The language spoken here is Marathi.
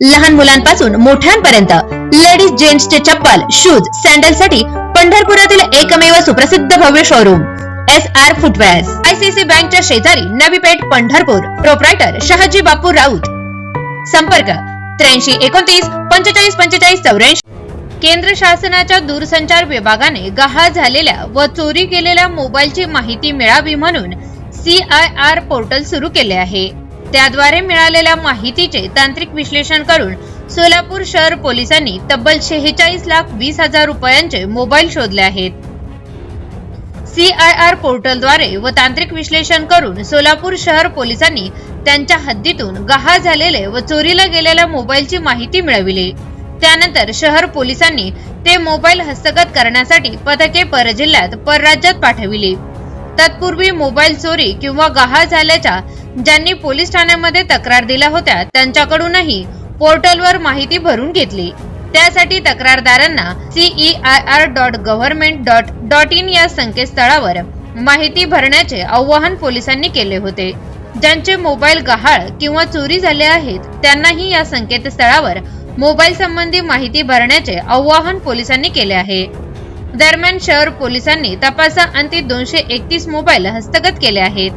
लहान मुलांपासून मोठ्यांपर्यंत. लेडीज जेंट्सचे चप्पल शूज सँडलसाठी पंढरपुरातील एकमेव सुप्रसिद्ध भव्य showroom S R footwears ICC बँकच्या शेजारी नवी पेठ पंढरपूर. प्रोप्रायटर शहाजी बापू राऊत. संपर्क त्र्याऐंशी एकोणतीस पंचेचाळीस पंचेचाळीस चौऱ्याऐंशी. केंद्र शासनाच्या दूरसंचार विभागाने गहाळ झालेल्या व चोरी केलेल्या मोबाईलची माहिती मिळावी म्हणून सी आय आर पोर्टल सुरू केले आहे. त्याद्वारे मिळालेल्या माहितीचे तांत्रिक विश्लेषण करून सोलापूर शहर पोलिसांनी तब्बल शेहेचाळीस लाख वीस हजार रुपयांचे मोबाईल शोधले आहेत. सीआयआर पोर्टलद्वारे व तांत्रिक विश्लेषण करून सोलापूर शहर पोलिसांनी त्यांच्या हद्दीतून गहाळ झालेले व चोरीला गेलेल्या मोबाईलची माहिती मिळविली. त्यानंतर शहर पोलिसांनी ते मोबाईल हस्तगत करण्यासाठी पथके परजिल्ह्यात परराज्यात पाठविली. तत्पूर्वी मोबाईल चोरी किंवा गहाळ झाल्याच्या ज्यांनी पोलीस ठाण्यामध्ये तक्रार दिल्या होत्या त्यांच्याकडूनही पोर्टलवर माहिती भरून घेतली. त्यासाठी तक्रारदारांना C E I R dot government dot dot in या संकेतस्थळावर माहिती भरण्याचे आव्हान पोलिसांनी केले होते. ज्यांचे मोबाईल गहाळ किंवा चोरी झाले आहेत त्यांनाही या संकेतस्थळावर मोबाईल संबंधी माहिती भरण्याचे आव्हान पोलिसांनी केले आहे. दरम्यान शहर पोलिसांनी तपासाअंती दोनशे एकतीस मोबाईल हस्तगत केले आहेत.